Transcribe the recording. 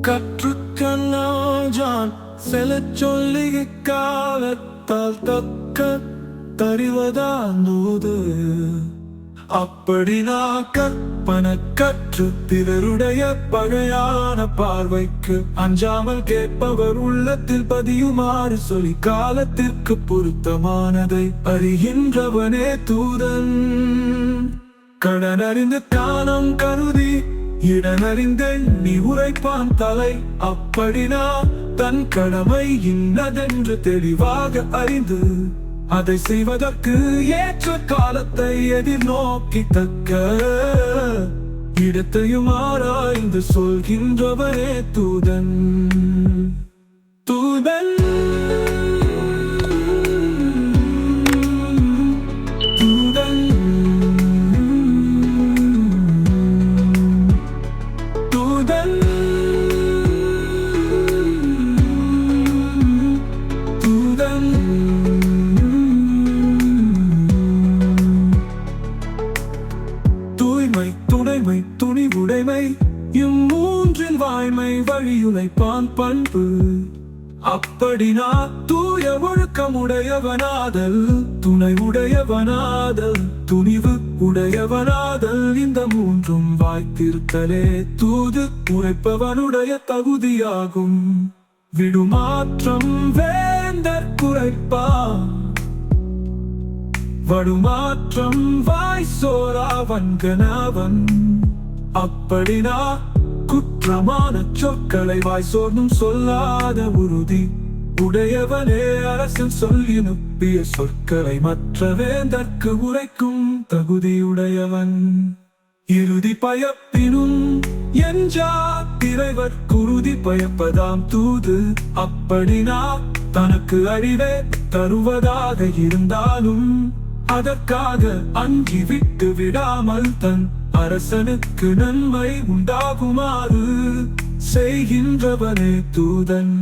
கற்றுக்கண்ணாஜான் செலச் சொல்லி காலத்தால் தக்க தறிவதானோது அப்படி நான் கற்பன கற்று பிறருடைய பகையான பார்வைக்கு அஞ்சாமல் கேட்பவர் உள்ளத்தில் பதியுமாறு சொல்லி காலத்திற்கு பொருத்தமானதை அறிகின்றவனே தூதன். கடனறிந்து காலம் கருதி இடனறிந்து நீ உரைப்பான் தலை. அப்படினா தன் கடமை இன்னதென்று தெளிவாக அறிந்து அதை செய்வதற்கு ஏற்ற காலத்தை எதிர்நோக்கி தக்க இடத்தையும் ஆராய்ந்து சொல்கின்றவரே தூதன். தூதன். துணைமை துணிவுடைமை இம்மூன்றில் வாய்மை வழியுழைப்பான் பண்பு. அப்படினா தூய ஒழுக்கமுடையவனாதல் துணை உடையவனாதல் துணிவு உடையவனாதல் இந்த மூன்றும் வாய்த்திருத்தலே தூது உழைப்பவனுடைய தகுதியாகும். விடுமாற்றம் வேந்தர் குறைப்பான் வடுமாற்றம் வாய் சோராவன் கணவன் அப்படினா குற்றமான சொற்களை வாய் சோர்ந்தும் சொல்லாத உறுதி. உடையவனே அரசன் சொல்லினுப்பிய சொற்களை மற்ற வேந்தற்கு உரைக்கும் தகுதியுடையவன் இறுதி பயப்பினும் எஞ்சா இறைவர் குருதி பயப்பதாம் தூது. அப்படினா தனக்கு அறிவே தருவதாக இருந்தாலும் அதற்காக அங்கி விட்டு விடாமல் தன் அரசனுக்கு நன்மை உண்டாகுமாறு செய்கின்றவனே தூதன்.